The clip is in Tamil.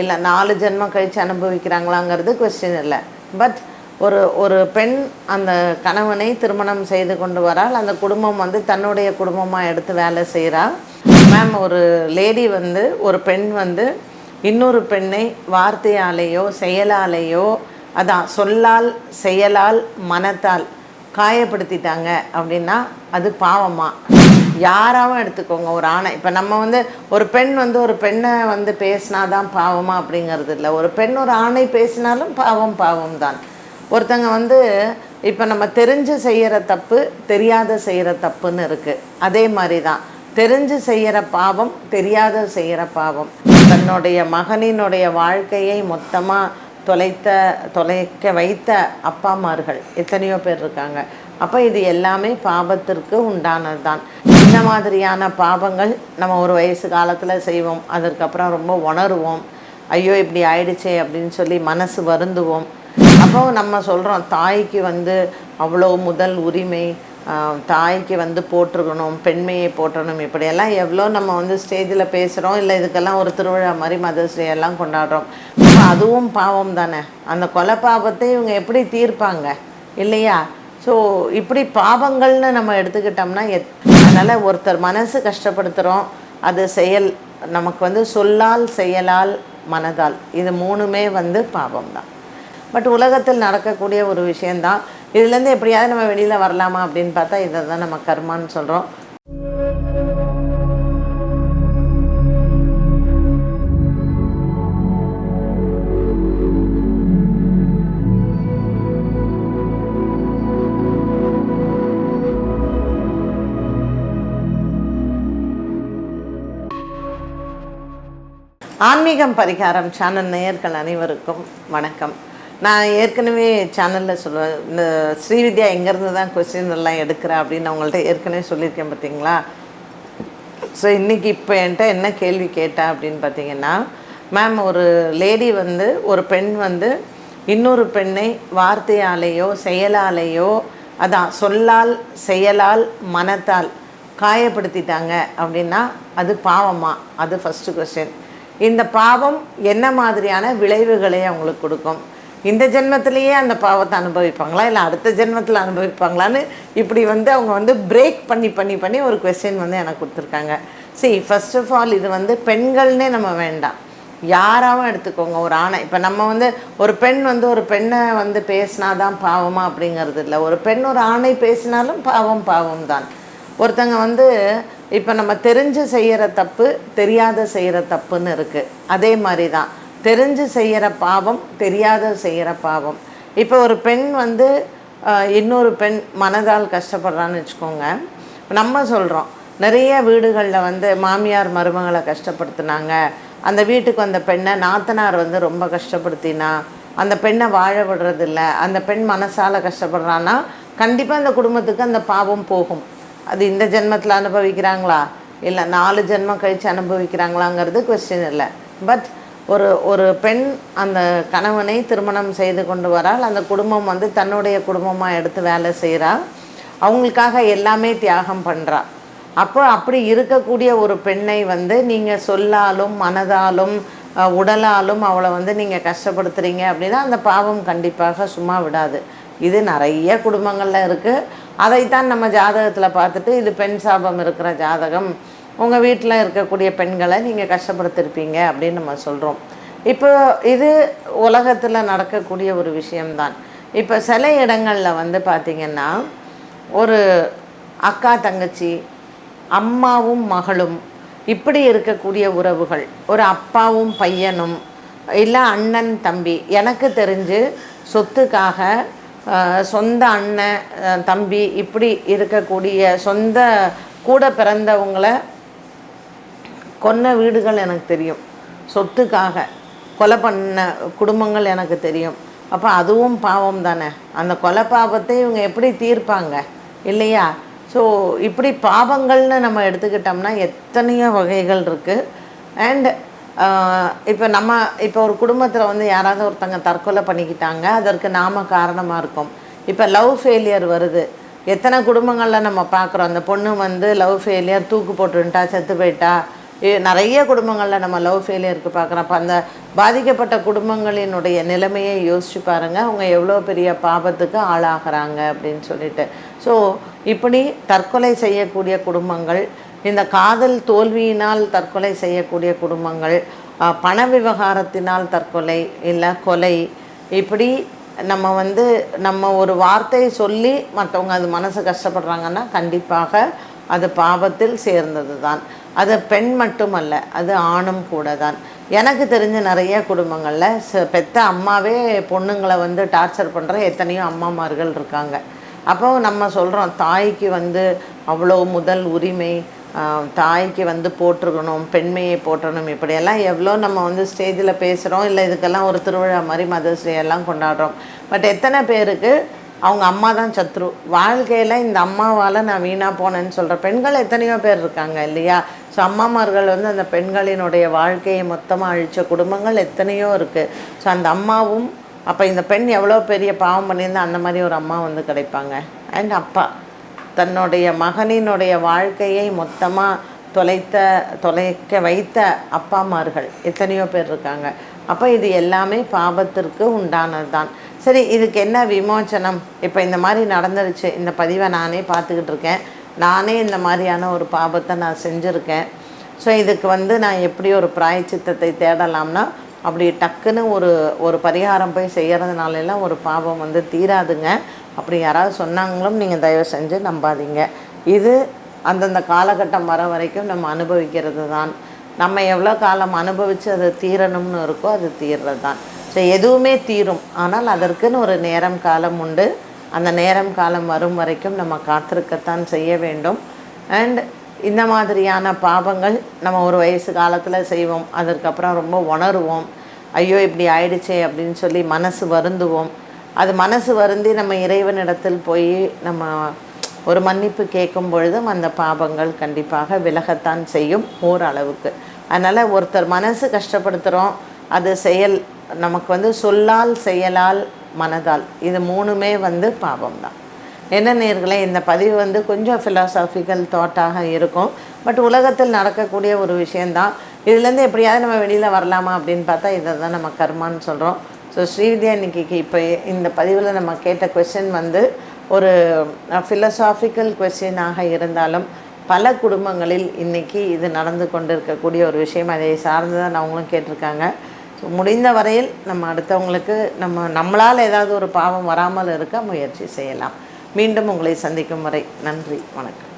இல்லை நாலு ஜென்மம் கழித்து அனுபவிக்கிறாங்களாங்கிறது கொஸ்டின் இல்லை. பட் ஒரு ஒரு பெண் அந்த கணவனை திருமணம் செய்து கொண்டு வரால் அந்த குடும்பம் வந்து தன்னுடைய குடும்பமாக எடுத்து வேலை செய்கிறா மேம் ஒரு லேடி வந்து ஒரு பெண் வந்து இன்னொரு பெண்ணை வார்த்தையாலேயோ செயலாலேயோ அதான் சொல்லால் செயலால் மனத்தால் காயப்படுத்திட்டாங்க அப்படின்னா அது பாவமாக யாராவும் எடுத்துக்கோங்க ஒரு ஆணை. இப்போ நம்ம வந்து ஒரு பெண் வந்து ஒரு பெண்ணை வந்து பேசினாதான் பாவமா அப்படிங்கிறது இல்லை. ஒரு பெண் ஒரு ஆணை பேசினாலும் பாவம் பாவம் தான். ஒருத்தங்க வந்து இப்போ நம்ம தெரிஞ்சு செய்கிற தப்பு தெரியாத செய்கிற தப்புன்னு இருக்குது அதே மாதிரி தான் தெரிஞ்சு செய்கிற பாவம் தெரியாத செய்கிற பாவம். தன்னுடைய மகனினுடைய வாழ்க்கையை மொத்தமாக தொலைத்த தொலைக்க வைத்த அப்பாமார்கள். எத்தனையோ பேர் இருக்காங்க. அப்போ இது எல்லாமே பாவத்திற்கு உண்டானது தான் இந்த மாதிரியான பாவங்கள் நம்ம ஒரு வயசு காலத்தில் செய்வோம். அதற்கப்புறம் ரொம்ப உணருவோம். ஐயோ இப்படி ஆயிடுச்சே அப்படின்னு சொல்லி மனசு வருந்துவோம். அப்போ நம்ம சொல்கிறோம் தாய்க்கு வந்து அவ்வளோ முதல் உரிமை தாய்க்கு வந்து போட்டிருக்கணும் பெண்மையை போற்றணும். இப்படியெல்லாம் எவ்வளோ நம்ம வந்து ஸ்டேஜில் பேசுகிறோம் இல்லை இதுக்கெல்லாம் ஒரு திருவிழா மாதிரி மதர்ஸ் டே எல்லாம் கொண்டாடுறோம். அதுவும் பாவம் தானே. அந்த கொலை பாவத்தை இவங்க எப்படி தீர்ப்பாங்க? இல்லையா? ஸோ இப்படி பாவங்கள்னு நம்ம எடுத்துக்கிட்டோம்னா எத் அதனால் ஒருத்தர் மனசு கஷ்டப்படுத்துகிறோம் அது செயல் நமக்கு வந்து சொல்லால் செயலால் மனதால். இது மூணுமே வந்து பாவம் தான் பட் உலகத்தில் நடக்கக்கூடிய ஒரு விஷயந்தான் இதுலேருந்து எப்படியாவது நம்ம வெளியில் வரலாமா அப்படின்னு பார்த்தா இதை தான் நம்ம கர்மான்னு சொல்கிறோம் ஆன்மீகம் பரிகாரம் சேனல் நேயர்கள் அனைவருக்கும் வணக்கம். நான் ஏற்கனவே சேனலில் சொல்லுவேன் இந்த ஸ்ரீவித்யா எங்கேருந்து தான் கொஸ்டின் எல்லாம் எடுக்கிறேன் அப்படின்னு அவங்கள்ட்ட ஏற்கனவே சொல்லியிருக்கேன் பார்த்தீங்களா? ஸோ இன்றைக்கி இப்போ என்கிட்ட என்ன கேள்வி கேட்டா அப்படின்னு பார்த்தீங்கன்னா மேம் ஒரு லேடி வந்து ஒரு பெண் வந்து இன்னொரு பெண்ணை வார்த்தையாலேயோ செயலாலேயோ அதான் சொல்லால் செயலால் மனத்தால் காயப்படுத்திட்டாங்க அப்படின்னா அது பாவமா? அது ஃபஸ்ட்டு கொஸ்டின் இந்த பாவம் என்ன மாதிரியான விளைவுகளை அவங்களுக்கு கொடுக்கும்? இந்த ஜென்மத்திலேயே அந்த பாவத்தை அனுபவிப்பாங்களா? இல்லை அடுத்த ஜென்மத்தில் அனுபவிப்பாங்களான்னு இப்படி வந்து அவங்க வந்து பிரேக் பண்ணி பண்ணி பண்ணி ஒரு கொஸ்டின் வந்து எனக்கு கொடுத்துருக்காங்க. சரி ஃபர்ஸ்ட் ஆஃப் ஆல் இது வந்து பெண்கள்னே நம்ம வேண்டாம். யாராவும் எடுத்துக்கோங்க ஒரு ஆணை. இப்போ நம்ம வந்து ஒரு பெண் வந்து ஒரு பெண்ணை வந்து பேசினா தான் பாவமா அப்படிங்கிறது இல்லை. ஒரு பெண் ஒரு ஆணை பேசினாலும் பாவம் பாவம் தான் ஒருத்தங்க வந்து இப்போ நம்ம தெரிஞ்சு செய்கிற தப்பு தெரியாத செய்கிற தப்புன்னு இருக்குது அதே மாதிரி தான் தெரிஞ்சு செய்கிற பாவம் தெரியாத செய்கிற பாவம். இப்போ ஒரு பெண் வந்து இன்னொரு பெண் மனதால் கஷ்டப்படுறான்னு வச்சுக்கோங்க. நம்ம சொல்கிறோம் நிறைய வீடுகளில் வந்து மாமியார் மருமகளை கஷ்டப்படுத்தினாங்க. அந்த வீட்டுக்கு வந்த பெண்ணை நாத்தனார் வந்து ரொம்ப கஷ்டப்படுத்தினா அந்த பெண்ணை வாழ விடுறதில்ல. அந்த பெண் மனசால் கஷ்டப்படுறான்னா கண்டிப்பாக அந்த குடும்பத்துக்கு அந்த பாவம் போகும். அது இந்த ஜென்மத்தில் அனுபவிக்கிறாங்களா? இல்லை நாலு ஜென்மம் கழித்து அனுபவிக்கிறாங்களாங்கிறது கொஸ்டின் இல்லை. பட் ஒரு ஒரு பெண் அந்த கணவனை திருமணம் செய்து கொண்டு வரால் அந்த குடும்பம் வந்து தன்னுடைய குடும்பமாக எடுத்து வேலை செய்கிறா அவங்களுக்காக எல்லாமே தியாகம் பண்ணுறா அப்போ அப்படி இருக்கக்கூடிய ஒரு பெண்ணை வந்து நீங்கள் சொல்லாலும் மனதாலும் உடலாலும் அவளை வந்து நீங்கள் கஷ்டப்படுத்துறீங்க அப்படின்னா அந்த பாவம் கண்டிப்பாக சும்மா விடாது. இது நிறைய குடும்பங்களில் இருக்குது அதைத்தான் நம்ம ஜாதகத்தில் பார்த்துட்டு இது பெண் சாபம் இருக்கிற ஜாதகம். உங்கள் வீட்டில் இருக்கக்கூடிய பெண்களை நீங்கள் கஷ்டப்படுத்திருப்பீங்க அப்படின்னு நம்ம சொல்கிறோம் இப்போ இது உலகத்தில் நடக்கக்கூடிய ஒரு விஷயம்தான். இப்போ சில இடங்களில் வந்து பார்த்திங்கன்னா ஒரு அக்கா தங்கச்சி அம்மாவும் மகளும் இப்படி இருக்கக்கூடிய உறவுகள் ஒரு அப்பாவும் பையனும் இல்லை அண்ணன் தம்பி எனக்கு தெரிஞ்சு சொத்துக்காக சொந்த அண்ணன் தம்பி இப்படி இருக்கக்கூடிய சொந்த கூட பிறந்தவங்களை கொன்ன வீடுகள் எனக்கு தெரியும். சொத்துக்காக கொலை பண்ண குடும்பங்கள் எனக்கு தெரியும். அப்போ அதுவும் பாவம் தானே? அந்த கொலை பாவத்தை இவங்க எப்படி தீர்ப்பாங்க? இல்லையா? ஸோ இப்படி பாவங்கள்னு நம்ம எடுத்துக்கிட்டோம்னா எத்தனையோ வகைகள் இருக்குது அண்ட் இப்போ நம்ம இப்போ ஒரு குடும்பத்தில் வந்து யாராவது ஒருத்தங்க தற்கொலை பண்ணிக்கிட்டாங்க அதற்கு நாம காரணமாக இருக்கும். இப்போ லவ் ஃபெயிலியர் வருது. எத்தனை குடும்பங்களில் நம்ம பார்க்குறோம் அந்த பொண்ணு வந்து லவ் ஃபெயிலியர் தூக்கு போட்டுன்ட்டா செத்து போயிட்டா. நிறைய குடும்பங்களில் நம்ம லவ் ஃபெயிலியருக்கு பார்க்குறோம் அப்போ அந்த பாதிக்கப்பட்ட குடும்பங்களினுடைய நிலைமையை யோசிச்சு பாருங்கள் அவங்க எவ்வளோ பெரிய பாபத்துக்கு ஆளாகிறாங்க அப்படின்னு சொல்லிட்டு. ஸோ இப்படி தற்கொலை செய்யக்கூடிய குடும்பங்கள் இந்த காதல் தோல்வியினால் தற்கொலை செய்யக்கூடிய குடும்பங்கள் பண விவகாரத்தினால் தற்கொலை இல்லை கொலை இப்படி நம்ம வந்து நம்ம ஒரு வார்த்தை சொல்லி மற்றவங்க அது மனசு கஷ்டப்படுறாங்கன்னா கண்டிப்பாக அது பாவத்தில் சேர்ந்தது தான் அது பெண் மட்டுமல்ல அது ஆணும் கூட தான் எனக்கு தெரிஞ்ச நிறைய குடும்பங்களில் ச- பெத்த அம்மாவே பொண்ணுங்களை வந்து டார்ச்சர் பண்ணுற எத்தனையோ அம்மாமார்கள் இருக்காங்க. அப்போ நம்ம சொல்கிறோம் தாய்க்கு வந்து அவ்வளோ முதல் உரிமை தாய்க்கு வந்து போட்டிருக்கணும் பெண்மையை போற்றணும் இப்படியெல்லாம் எவ்வளோ நம்ம வந்து ஸ்டேஜில் பேசுகிறோம் இல்லை இதுக்கெல்லாம் ஒரு திருவிழா மாதிரி மதர்ஸ் டே எல்லாம் கொண்டாடுறோம். பட் எத்தனை பேருக்கு அவங்க அம்மா தான் சத்ரு. வாழ்க்கையில் இந்த அம்மாவால் நான் வீணாக போனேன்னு சொல்கிற பெண்கள் எத்தனையோ பேர் இருக்காங்க இல்லையா? ஸோ அம்மாமார்கள் வந்து அந்த பெண்களினுடைய வாழ்க்கையை மொத்தமாக அழித்த குடும்பங்கள் எத்தனையோ இருக்குது ஸோ அந்த அம்மாவும் அப்போ இந்த பெண் எவ்வளோ பெரிய பாவம் பண்ணியிருந்தால் அந்த மாதிரி ஒரு அம்மா வந்து கிடைப்பாங்க. அண்ட் அப்பா. தன்னுடைய மகனினுடைய வாழ்க்கையை மொத்தமாக தொலைத்த தொலைக்க வைத்த அப்பாமார்கள். எத்தனையோ பேர் இருக்காங்க. அப்போ இது எல்லாமே பாவத்திற்கு உண்டானது தான் சரி இதுக்கு என்ன விமோச்சனம்? இப்போ இந்த மாதிரி நடந்துருச்சு. இந்த பதிவை நானே பார்த்துக்கிட்டு இருக்கேன். நானே இந்த மாதிரியான ஒரு பாவத்தை நான் செஞ்சுருக்கேன். ஸோ இதுக்கு வந்து நான் எப்படி ஒரு பிராயச்சித்தத்தை தேடலாம்னா அப்படி டக்குன்னு ஒரு ஒரு பரிகாரம் போய் செய்கிறதுனால எல்லாம் ஒரு பாவம் வந்து தீராதுங்க. அப்படி யாராவது சொன்னாங்களும் நீங்கள் தயவு செஞ்சு நம்பாதீங்க. இது அந்தந்த காலகட்டம் வர வரைக்கும் நம்ம அனுபவிக்கிறது தான். நம்ம எவ்வளோ காலம் அனுபவித்து அது தீரணும்னு இருக்கோ அது தீர்றது தான். ஸோ எதுவுமே தீரும். ஆனால் அதற்குன்னு ஒரு நேரம் காலம் உண்டு. அந்த நேரம் காலம் வரும் வரைக்கும் நம்ம காத்திருக்கத்தான் செய்ய வேண்டும். அண்ட் இந்த மாதிரியான பாவங்கள் நம்ம ஒரு வயசு காலத்தில் செய்வோம். அதற்கப்புறம் ரொம்ப உணருவோம். ஐயோ இப்படி ஆயிடுச்சே அப்படின்னு சொல்லி மனசு வருந்துவோம். அது மனசு வருந்தி நம்ம இறைவனிடத்தில் போய் நம்ம ஒரு மன்னிப்பு கேட்கும் பொழுதும் அந்த பாபங்கள் கண்டிப்பாக விலகத்தான் செய்யும் ஓரளவுக்கு. அதனால் ஒருத்தர் மனசு கஷ்டப்படுத்துகிறோம் அது செயல் நமக்கு வந்து சொல்லால் செயலால் மனதால். இது மூணுமே வந்து பாவம் தான் என்ன நேர்களே இந்த பதிவு வந்து கொஞ்சம் ஃபிலாசாபிக்கல் தாட்டாக இருக்கும். பட் உலகத்தில் நடக்கக்கூடிய ஒரு விஷயந்தான் இதுலேருந்து எப்படியாவது நம்ம வெளியில் வரலாமா அப்படின்னு பார்த்தா இதை தான் நம்ம கர்மான்னு சொல்கிறோம் ஸோ ஸ்ரீவித்யா இன்னைக்கு இப்போ இந்த பதிவில் நம்ம கேட்ட கொஸ்டின் வந்து ஒரு ஃபிலசாஃபிக்கல் கொஸ்டினாக இருந்தாலும் பல குடும்பங்களில் இன்றைக்கி இது நடந்து கொண்டு இருக்கக்கூடிய ஒரு விஷயம். அதை சார்ந்து தான் அவங்களும் கேட்டிருக்காங்க. ஸோ முடிந்த வரையில் நம்ம அடுத்தவங்களுக்கு நம்ம நம்மளால் ஏதாவது ஒரு பாவம் வராமல் இருக்க முயற்சி செய்யலாம். மீண்டும் உங்களை சந்திக்கும் வரை நன்றி. வணக்கம்.